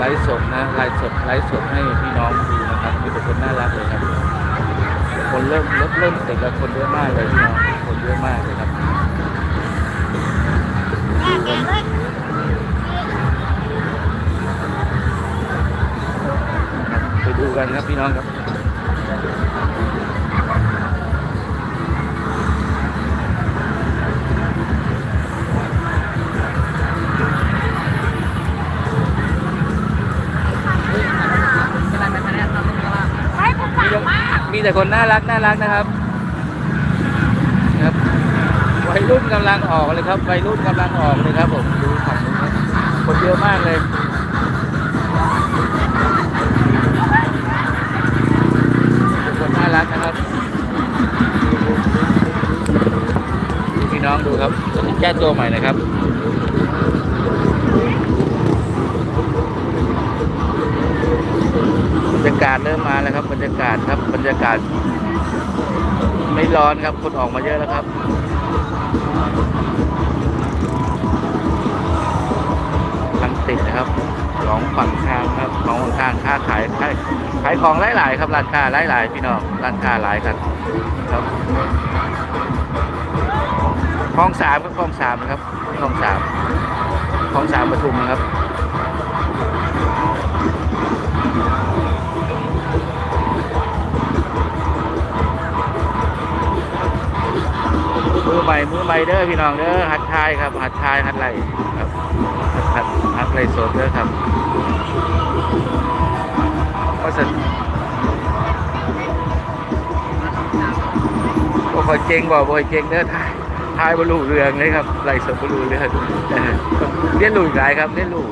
ไลฟ์สดนะไลฟ์สดไลฟ์สดให้พี่น้องดูนะครับมีแต่คนน่ารักเลยครับคนเริ่มรถเริ่มติดแล้วคนเยอะมากเลยพี่น้องคนเยอะมากเลยครับไปดูกันครับพี่น้องครับ มีแต่คนน่ารักน่ารักนะครับครับวัยรุ่นกำลังออกเลยครับวัยรุ่นกำลังออกเลยครับผมดูฝั่งนู้นครับคนเยอะมากเลยคนน่ารักนะครับพี่น้องดูครับแก้ตัวใหม่นะครับากาศเริ่มมาแล้วครับ บรรยากาศครับ บรรยากาศ ไม่ร้อนครับ คนออกมาเยอะแล้วครับทางติดนะครับสองฝั่งทางครับสองฝั่งทางค้าขายขายขายของหลายๆครับร้านค้าหลายๆพี่น้องร้านค้าหลายกันครับคลองสามก็คลองสามครับคลองสามคลองสามปทุมครับ เด้อพี่น้องเด้อหัดทายครับหัดทายหัดไหลครับหัดหัดไหลสดเด้อครับก็สันบ่ค่อยเก่งบ่บ่อยเก่งเด้อทายทายบรรลุเรืองเลยครับไหลสดบรรลุเรืองเออเรียนรู้อีกหลายครับเรียนรู้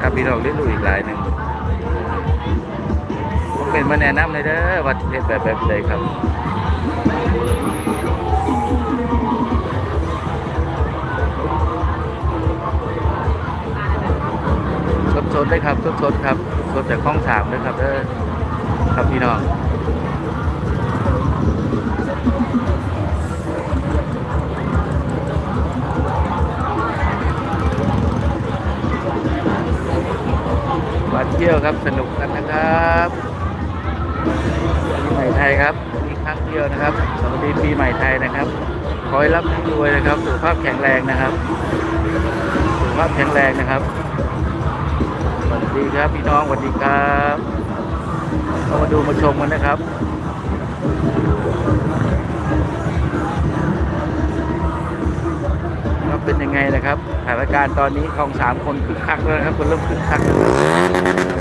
ครับพี่น้องเรียนรู้อีกหลายหนึ่งเป็นมาแนะนำเลยเด้อว่าเฮ็ดแบบแบบใดครับ สดสดๆเลยครับสดสดๆครับสดจากข้องสามเลยครับเด้อครับพี่น้องมาเที่ยวครับสนุกกันนะครับปีใหม่ไทยครับ มีครั้งเดียวนะครับสวัสดีปีใหม่ไทยนะครับ ขอให้รับให้รวยนะครับ สุขภาพแข็งแรงนะครับ สุขภาพแข็งแรงนะครับ สวัสดีครับพี่น้องสวัสดีครับเข้ามาดูมาชมกันนะครับว่าเป็นยังไงนะครับสถานการณ์ตอนนี้ของสามคนคึกคักแล้วนะครับคนเริ่มคึกคักแล้ว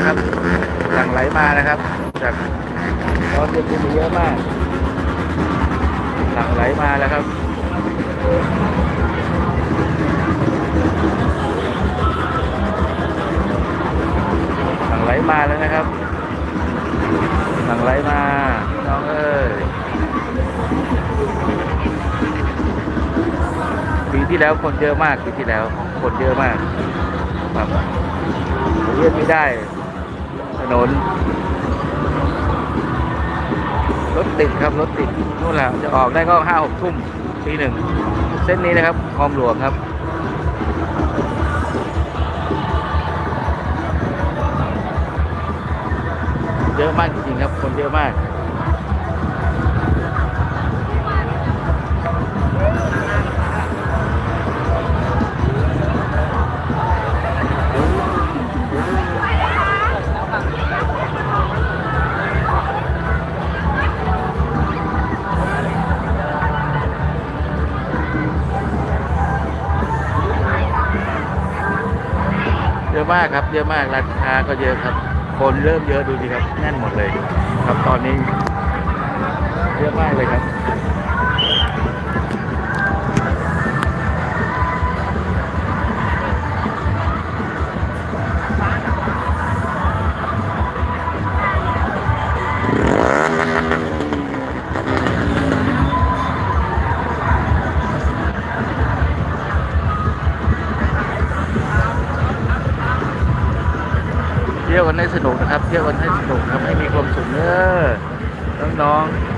นะครับหลั่งไหลมานะครับ จากตอนเย็นๆมีเยอะมากหลั่งไหลมาแล้วครับหลังไหลมาแล้วนะครับหลังไหลมาน้องเอ้ยปีที่แล้วคนเยอะมากปีที่แล้วคนเยอะมากครับเรียกไม่ได้ นน รถติดครับ รถติดนู่นแหละจะออกได้ก็ห้าหกทุ่มทีหนึ่ง เส้นนี้นะครับคลองหลวงครับเยอะมากจริงๆครับ คนเยอะมาก อะมากครับ เยอะมากร้านค้าก็เยอะครับ คนเริ่มเยอะดูดิครับแน่นหมดเลย ครับตอนนี้ เยอะมากเลยครับ ที่ยวกันให้สนุกนะครับ เที่ยวกันให้สนุกทำให้มีความสุขเนอะน้องๆ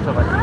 คลิ